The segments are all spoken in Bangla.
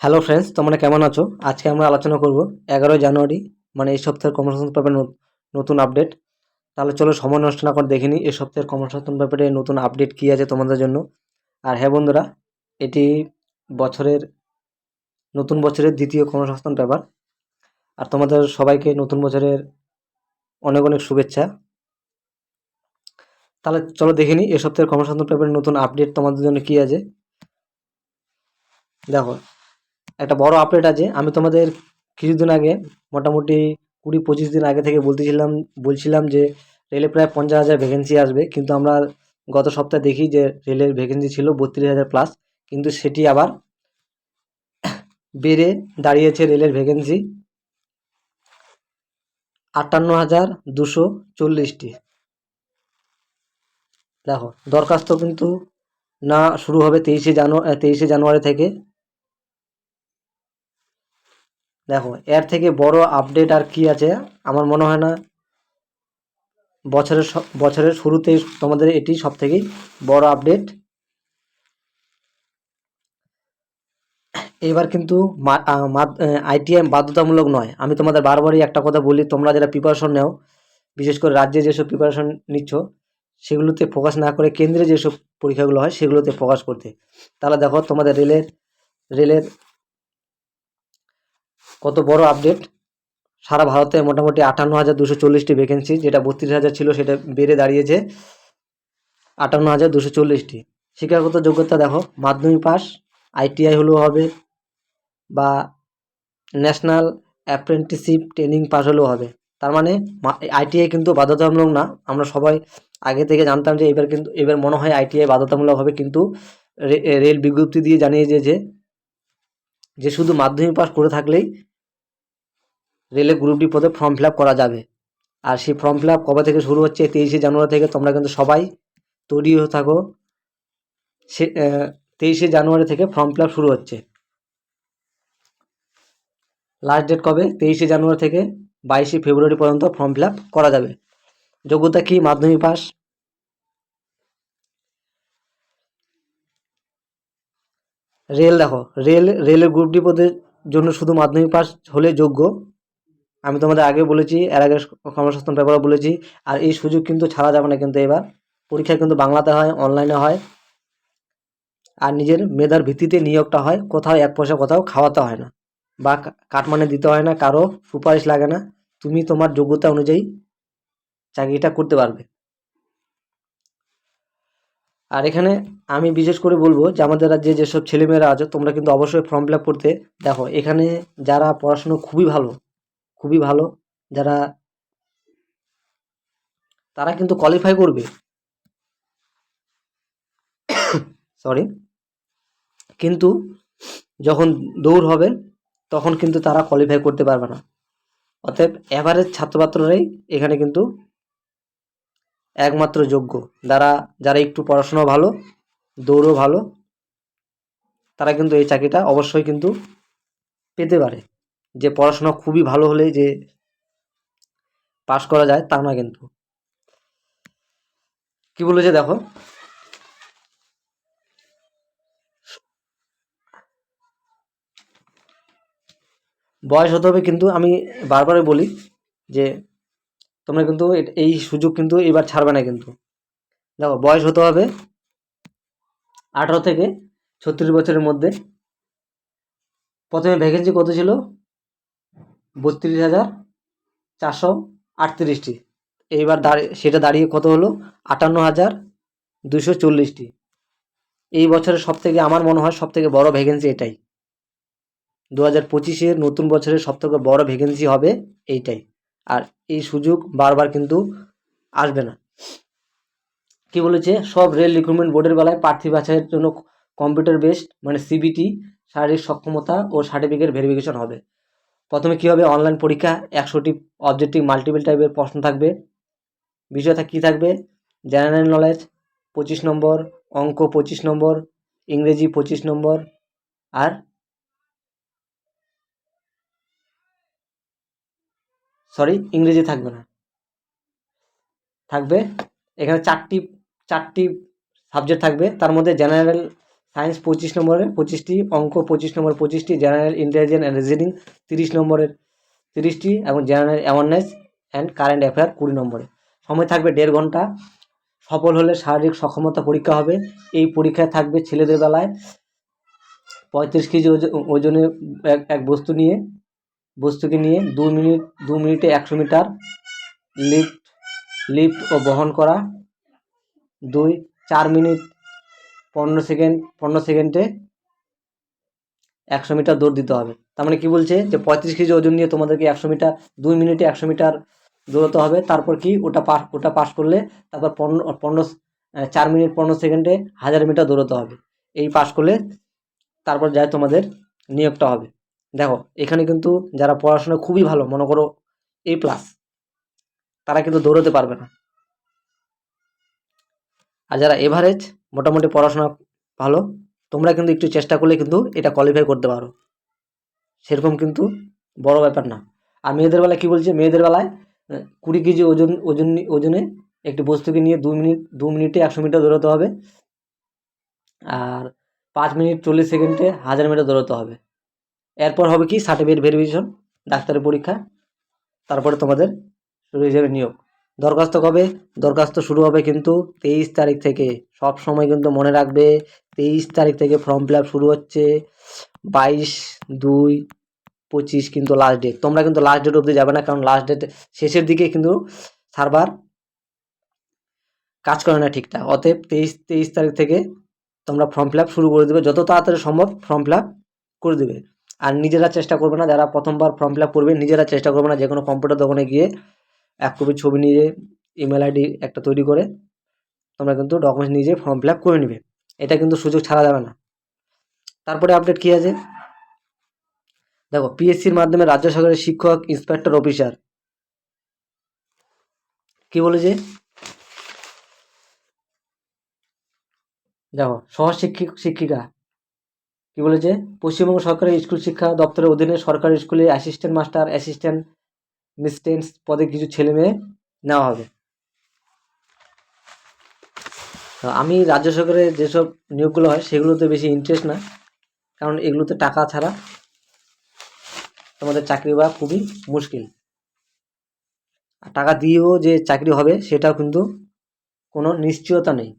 হ্যালো ফ্রেন্ডস তোমরা কেমন আছো? আজকে আমরা আলোচনা করব এগারোই জানুয়ারি মানে এই সপ্তাহের কর্মসংস্থান ন- নতুন আপডেট তাহলে চলো সময় নষ্ট না করে দেখে নিই, এই সপ্তাহের কর্মসংস্থান ব্যাপারে নতুন আপডেট কী আছে তোমাদের জন্য। আর হ্যাঁ বন্ধুরা, এটি বছরের, নতুন বছরের দ্বিতীয় কর্মসংস্থান পেপার। আর তোমাদের সবাইকে নতুন বছরের অনেক অনেক শুভেচ্ছা। তাহলে চলো দেখে নিই, এই সপ্তাহের কর্মসংস্থান পেপারের নতুন আপডেট তোমাদের জন্য কী আছে। দেখো একটা বড় আপডেট আছে। আমি তোমাদের কিছুদিন আগে, মোটামুটি কুড়ি পঁচিশ দিন আগে থেকে বলতেছিলাম, বলছিলাম যে রেলে প্রায় পঞ্চাশ হাজার ভ্যাকেন্সি আসবে। কিন্তু আমরা গত সপ্তাহে দেখি যে রেলের ভ্যাকেন্সি ছিল বত্রিশ হাজার প্লাস কিন্তু সেটি আবার বেড়ে দাঁড়িয়েছে রেলের ভ্যাকেন্সি আটান্ন হাজার দুশো চল্লিশটি। দেখো, দরখাস্ত কিন্তু না, শুরু হবে তেইশে জানুয়ারি তেইশে জানুয়ারি থেকে। দেখো, এর থেকে বড় আপডেট আর কি আছে? আমার মনে হয় না বছরের বছরের শুরুতে তোমাদের এটি সব থেকেই বড় আপডেট এবার কিন্তু আইটিআই বাধ্যতামূলক নয়। আমি তোমাদের বারবারই একটা কথা বলি, তোমরা যারা প্রিপারেশন নেও, বিশেষ করে রাজ্যে যেসব প্রিপারেশন নিচ্ছ, সেগুলোতে ফোকাস না করে কেন্দ্রে যেসব পরীক্ষাগুলো হয়, সেগুলোতে ফোকাস করতে। তাহলে দেখো, তোমাদের রেলের রেলের কত বড় আপডেট সারা ভারতে মোটামুটি আটান্ন হাজার দুশো চল্লিশটি ভ্যাকেন্সি যেটা বত্রিশ হাজার ছিল সেটা বেড়ে দাঁড়িয়েছে। আটান্ন হাজার দুশো চল্লিশটি। শিক্ষাগত যোগ্যতা দেখো, মাধ্যমিক পাস আইটিআই হলেও হবে বা ন্যাশনাল অ্যাপ্রেন্টিসশিপ ট্রেনিং পাস হলেও হবে। তার মানে আইটিআই কিন্তু বাধ্যতামূলক না। আমরা সবাই আগে থেকে জানতাম যে এবার কিন্তু, এবার মনে হয় আইটিআই বাধ্যতামূলক হবে, কিন্তু রেল বিজ্ঞপ্তি দিয়ে জানিয়ে দিয়েছে যে শুধু মাধ্যমিক পাস করে থাকলেই রেলের গ্রুপ ডি পদে ফর্ম ফিল করা যাবে। আর সেই ফর্ম ফিল কবে থেকে শুরু হচ্ছে তেইশে জানুয়ারি থেকে তোমরা কিন্তু সবাই তৈরি হয়ে থাকো। সে তেইশে জানুয়ারি থেকে ফর্ম ফিল শুরু হচ্ছে। লাস্ট ডেট কবে? তেইশে জানুয়ারি থেকে বাইশে ফেব্রুয়ারি পর্যন্ত ফর্ম ফিল করা যাবে। যোগ্যতা কি? মাধ্যমিক পাস। রেল দেখো, রেল, রেলের গ্রুপ ডি পদের জন্য শুধু মাধ্যমিক পাস হলে যোগ্য। আমি তোমাদের আগে বলেছি, এর আগে কর্মসংস্থান ব্যাপারে বলেছি, আর এই সুযোগ কিন্তু ছাড়া যাবে না কিন্তু এবার। পরীক্ষা কিন্তু বাংলাতে হয় অনলাইনে হয়, আর নিজের মেধার ভিত্তিতে নিয়োগটা হয়, কোথাও এক পয়সা, কোথাও খাওয়াতে হয় না, বা কাটমানি দিতে হয় না, কারও সুপারিশ লাগে না, তুমি তোমার যোগ্যতা অনুযায়ী চাকরিটা করতে পারবে। আর এখানে আমি বিশেষ করে বলব যে, আমাদের রাজ্যে যেসব ছেলেমেয়েরা আছে, তোমরা কিন্তু অবশ্যই ফর্ম ফিল করতে দেখো, এখানে যারা পড়াশুনো খুবই ভালো খুবই ভালো। যারা তারা কিন্তু কোয়ালিফাই করবে। সরি কিন্তু যখন দৌড় হবে, তখন কিন্তু তারা কোয়ালিফাই করতে পারবে না। অতএব অ্যাভারেজ ছাত্রছাত্ররাই এখানে কিন্তু একমাত্র যোগ্য। যারা যারা একটু পড়াশোনা ভালো, দৌড়ও ভালো, তারা কিন্তু এই চাকরিটা অবশ্যই কিন্তু পেতে পারে। যে পড়াশোনা খুবই ভালো হলে যে পাশ করা যায়, তা না কিন্তু। কি বলেছে দেখো? বয়স হতে হবে কিন্তু আমি বারবারই বলি যে তোমরা কিন্তু এই সুযোগ কিন্তু এবার ছাড়বে না কিন্তু। দেখো, বয়স হতে হবে আঠারো থেকে ছত্রিশ বছরের মধ্যে। প্রথমে ভ্যাকেন্সি কত ছিল? বত্রিশ হাজার চারশো আটত্রিশটি। এইবার দাঁড়িয়ে সেটা দাঁড়িয়ে কত হলো? আটান্ন হাজার দুশো চল্লিশটি। এই বছরের সব থেকে আমার মনে হয় সব থেকে বড় ভ্যাকেন্সি এটাই। দু হাজার পঁচিশের নতুন বছরের সব থেকে বড় ভ্যাকেন্সি হবে এইটাই। আর এই সুযোগ বারবার কিন্তু আসবে না। কি বলেছে? সব রেল রিক্রুটমেন্ট বোর্ডের বেলায় প্রার্থী বাছাইয়ের জন্য কম্পিউটার বেসড মানে সিবিটি শারীরিক সক্ষমতা ও সার্টিফিকেট ভেরিফিকেশন হবে। প্রথমে কী হবে? অনলাইন পরীক্ষা, একশোটি অবজেক্টিভ মাল্টিপল টাইপের প্রশ্ন থাকবে। বিষয়টা কী থাকবে? জেনারেল নলেজ পঁচিশ নম্বর, অঙ্ক পঁচিশ নম্বর, ইংরেজি পঁচিশ নম্বর, আর সরি ইংরেজি থাকবে না। থাকবে, এখানে চারটি চারটি সাবজেক্ট থাকবে। তার মধ্যে জেনারেল সায়েন্স পঁচিশ নম্বরের পঁচিশটি, অঙ্ক পঁচিশ নম্বর পঁচিশটি, জেনারেল ইন্টেলিজেন্স অ্যান্ড রিজনিং তিরিশ নম্বরের তিরিশটি এবং general awareness and current affair কুড়ি নম্বরে। সময় থাকবে দেড় ঘণ্টা। সফল হলে শারীরিক সক্ষমতা পরীক্ষা হবে। এই পরীক্ষায় থাকবে ছেলেদের বেলায় পঁয়ত্রিশ কেজি ওজ- ওজনে এক এক বস্তু নিয়ে, বস্তুকে নিয়ে দু মিনিট, দু মিনিটে একশো মিটার লিফট লিফট ও বহন করা। দুই, চার মিনিট পনেরো সেকেন্ড পনেরো সেকেন্ডে একশো মিটার দৌড় দিতে হবে। তার মানে কি বলছে? যে পঁয়ত্রিশ কেজি ওজন নিয়ে তোমাদেরকে একশো মিটার, দুই মিনিটে একশো মিটার দৌড়াতে হবে। তারপর কি? ওটা পাস ওটা পাস করলে তারপর পনেরো পনেরো চার মিনিট, পনেরো সেকেন্ডে হাজার মিটার দৌড়াতে হবে। এই পাস করলে তারপর যায় তোমাদের নিয়োগটা হবে। দেখো, এখানে কিন্তু যারা পড়াশোনা খুবই ভালো, মনে করো এ প্লাস তারা কিন্তু দৌড়াতে পারবে না। আর যারা এভারেজ মোটামুটি পড়াশোনা ভালো, তোমরা কিন্তু একটু চেষ্টা করলে কিন্তু এটা কোয়ালিফাই করতে পারো। সেরকম কিন্তু বড় ব্যাপার না। আর মেয়েদের বেলায় কী বলছে? মেয়েদের বেলায় কুড়ি কেজি ওজন ওজন, ওজনে একটি বস্তুকে নিয়ে দু মিনিট, দু মিনিটে একশো মিটার দৌড়াতে হবে। আর পাঁচ মিনিট চল্লিশ সেকেন্ডে হাজার মিটার দৌড়াতে হবে। এরপর হবে কি? সার্টিফিকেট ভেরিফিকেশন ডাক্তারের পরীক্ষা, তারপরে তোমাদের শুরু যাবে নিয়োগ। দরখাস্ত কবে? দরখাস্ত শুরু হবে কিন্তু তেইশ তারিখ থেকে। সব সময় কিন্তু মনে রাখবে, তেইশ তারিখ থেকে ফর্ম ফিল শুরু হচ্ছে। বাইশ, দুই, পঁচিশ কিন্তু লাস্ট ডেট তোমরা কিন্তু লাস্ট ডেট অবধি যাবে না, কারণ লাস্ট ডেট শেষের দিকে কিন্তু সার্ভার কাজ করে না ঠিকঠাক। অতএব তেইশ তেইশ তারিখ থেকে তোমরা ফর্ম ফিল শুরু করে দেবে। যত তাড়াতাড়ি সম্ভব ফর্ম ফিল করে দেবে। আর নিজেরা চেষ্টা করবে না, যারা প্রথমবার ফর্ম ফিল করবে, নিজেরা চেষ্টা করবে না যে কোনো কম্পিউটার দোকানে গিয়ে এক কপি ছবি নিয়ে ইমেল আইডি একটা তৈরি করে, তোমরা কিন্তু ডকুমেন্টস নিয়ে যেয়ে ফর্ম ফিল করে নেবে। এটা কিন্তু সুযোগ ছাড়া যাবে না। তারপরে আপডেট কী আছে? দেখো পিএসসির মাধ্যমে রাজ্য সরকারের শিক্ষক ইন্সপেক্টর অফিসার কি বলেছে? দেখো, সহশিক্ষিক, শিক্ষিকা। কি বলেছে? পশ্চিমবঙ্গ সরকারের স্কুল শিক্ষা দপ্তরের অধীনে সরকারি স্কুলে অ্যাসিস্ট্যান্ট মাস্টার অ্যাসিস্ট্যান্ট মিস্টেন্স পদে কিছু ছেলে মেয়ে নেওয়া হবে। আমি রাজ্য সরকারের যেসব নিয়োগগুলো হয় সেগুলোতে বেশি ইন্টারেস্ট না, কারণ এগুলোতে টাকা ছাড়া তোমাদের চাকরি পাওয়া খুবই মুশকিল। টাকা দিয়েও যে চাকরি হবে সেটাও কিন্তু কোনো নিশ্চয়তা নেই।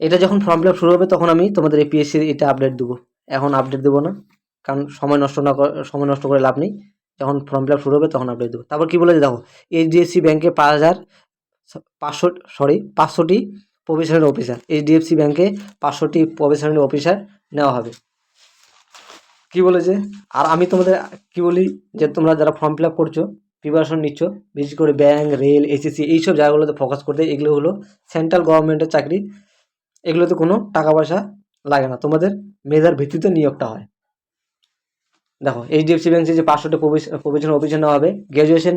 এটা যখন ফর্ম ফিল শুরু হবে তখন আমি তোমাদের এপিএসসির এটা আপডেট দেবো। এখন আপডেট দেবো না। কারণ সময় নষ্ট না সময় নষ্ট করে লাভ নেই। যখন ফর্ম ফিল আপ শুরু হবে, তখন আপডেট দেবো। তারপর কী বলেছে দেখো এইচডিএফসি ব্যাঙ্কে পাঁচ হাজার পাঁচশো সরি পাঁচশোটি প্রফেশনাল অফিসার এইচডিএফসি ব্যাঙ্কে পাঁচশোটি প্রফেশনাল অফিসার নেওয়া হবে। কি বলেছে আর আমি তোমাদের কি বলি যে, তোমরা যারা ফর্ম ফিল আপ করছ প্রিপারেশন নিচ্ছ, বিশেষ করে ব্যাংক রেল এসএসসি এইসব জায়গাগুলোতে ফোকাস করতে, এগুলো হলো সেন্ট্রাল গভর্নমেন্টের চাকরি। এগুলোতে কোনো টাকা পয়সা লাগে না। তোমাদের মেধার ভিত্তিতে নিয়োগটা হয়। দেখো এইচডিএফসি ব্যাংকে যে পাঁচশোটা প্রফেশনাল অফিসার নেওয়া হবে গ্র্যাজুয়েশন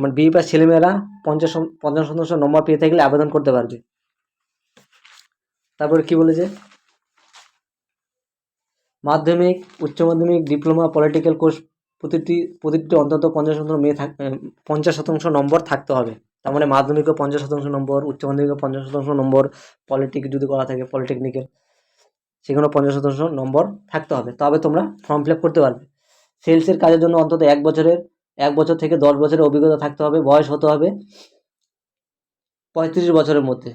মানে বিএ পাস ছেলেমেয়েরা পঞ্চাশ পঞ্চাশ শতাংশ নম্বর পেয়ে থাকলে আবেদন করতে পারবে। তারপরে কি বলেছে? মাধ্যমিক, উচ্চ মাধ্যমিক, ডিপ্লোমা পলিটিক্যাল কোর্স প্রতিটি প্রতিটি অন্তত পঞ্চাশ শতাংশ মেয়ে থাক পঞ্চাশ শতাংশ নম্বর থাকতে হবে। তার মানে মাধ্যমিকে পঞ্চাশ শতাংশ নম্বর উচ্চ মাধ্যমিকে পঞ্চাশ শতাংশ নম্বর পলিটিক যদি করা থাকে পলিটেকনিকের সেখানে পঞ্চাশ শতাংশ নম্বর থাকতে হবে। তবে তোমরা ফর্ম ফিল করতে পারবে। সেলসের কাজের জন্য অন্তত এক বছরের, এক বছর থেকে দশ বছরের অভিজ্ঞতা থাকতে হবে। বয়স হতে হবে পঁয়ত্রিশ বছরের মধ্যে।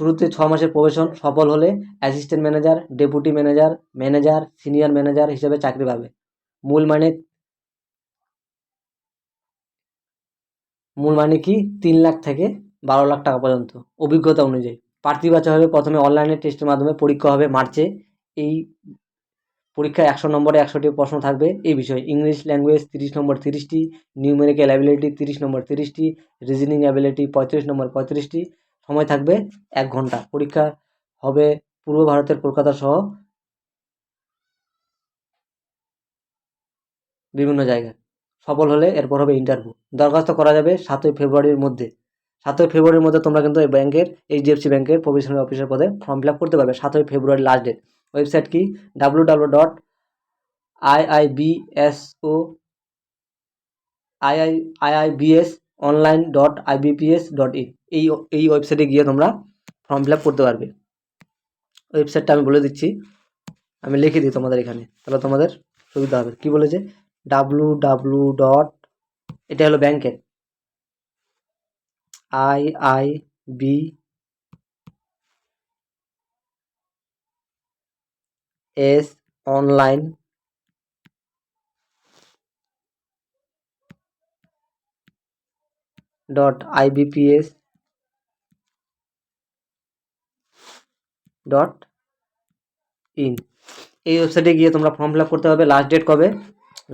শুরুতে ছ মাসের প্রবেশন সফল হলে assistant manager deputy manager manager senior manager হিসেবে চাকরি পাবে। মূল মানে মূল মানে কি? তিন লাখ থেকে বারো লাখ টাকা পর্যন্ত। অভিজ্ঞতা অনুযায়ী। প্রার্থী বাছা হবে প্রথমে অনলাইনে টেস্টের মাধ্যমে। পরীক্ষা হবে মার্চে। এই পরীক্ষায় একশো নম্বরে একশোটি প্রশ্ন থাকবে এই বিষয়ে। ইংলিশ ল্যাঙ্গুয়েজ তিরিশ নম্বর তিরিশটি, নিউমেরিক্যাল অ্যাবিলিটি তিরিশ নম্বর তিরিশটি, রিজনিং অ্যাবিলিটি পঁয়ত্রিশ নম্বর পঁয়ত্রিশটি। সময় থাকবে এক ঘণ্টা। পরীক্ষা হবে পূর্ব ভারতের কলকাতা সহ বিভিন্ন জায়গায়। সফল হলে এরপর হবে ইন্টারভিউ দরখাস্ত করা যাবে সাতই ফেব্রুয়ারির মধ্যে। সাতই ফেব্রুয়ারির মধ্যে তোমরা কিন্তু এই ব্যাংকের, এইচডিএফসি ব্যাংকের প্রফেশনাল অফিসার পদে ফর্ম ফিল আপ করতে পারবে। সাতই ফেব্রুয়ারি লাস্ট ডেট ওয়েবসাইট কি? W W dot I I B S O, I I I I B S online dot IBPS dot in. এই এই ওয়েবসাইটে গিয়ে তোমরা ফর্ম ফিল করতে পারবে। ওয়েবসাইটটা আমি বলে দিচ্ছি। আমি লিখে দিই তোমাদের এখানে। তাহলে তোমাদের সুবিধা হবে। কি বলেছে? ডাব্লু ডাব্লু ডট, এটা হলো ব্যাংকের। I I B S online. Dot IBPS. Dot in. এই ওয়েবসাইটে গিয়ে তোমরা ফর্ম ফিল করতে হবে লাস্ট ডেট কবে?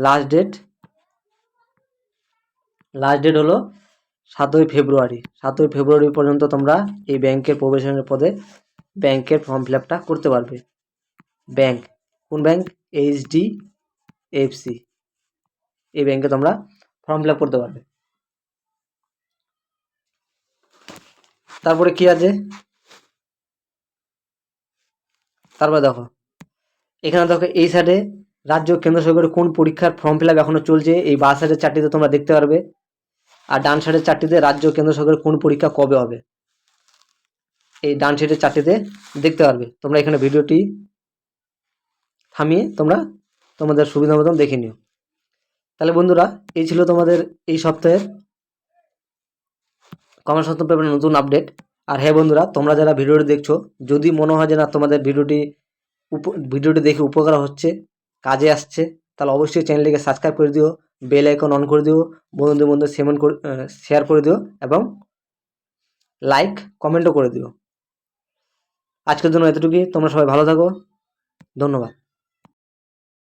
লাস্ট ডেট লাস্ট ডেট হলো সাতই ফেব্রুয়ারি। সাতই ফেব্রুয়ারি পর্যন্ত তোমরা এই ব্যাংকের প্রবেশনের পদে ব্যাংকের ফর্ম ফিল করতে পারবে। ব্যাংক। কোন ব্যাংক? এইচডি এফসি এই ব্যাংকে তোমরা ফর্ম ফিল করতে পারবে। তারপরে কি আছে? তারপরে দেখো। এখানে দেখো, এই সাইডে রাজ্য কেন্দ্র সরকারের কোন পরীক্ষার ফর্ম ফিল এখনও চলছে? এই বা সাইডের চারটিতে তোমরা দেখতে পারবে। আর ডান সাইডের চারটিতে রাজ্য কেন্দ্র সরকারের কোন পরীক্ষা কবে হবে? এই ডান সাইডের চারটিতে দেখতে পারবে। তোমরা এখানে ভিডিওটি থামিয়ে তোমরা তোমাদের সুবিধা মতন দেখে নিও। তাহলে বন্ধুরা, এই ছিল তোমাদের এই সপ্তাহের কমার্স সপ্তাহ পেপারের নতুন আপডেট। আর হ্যাঁ বন্ধুরা, তোমরা যারা ভিডিওটি দেখছ, যদি মনে হয় যে না তোমাদের ভিডিওটি ভিডিওটি দেখে উপকার হচ্ছে, কাজে আসছে, তাহলে অবশ্যই চ্যানেলটিকে সাবস্ক্রাইব করে দিও, বেল আইকন অন করে দিও, বন্ধুদের মধ্যে সেমন করে শেয়ার করে দিও এবং লাইক, কমেন্টও করে দিও। আজকের জন্য এতটুকুই, তোমরা সবাই ভালো থাকো, ধন্যবাদ।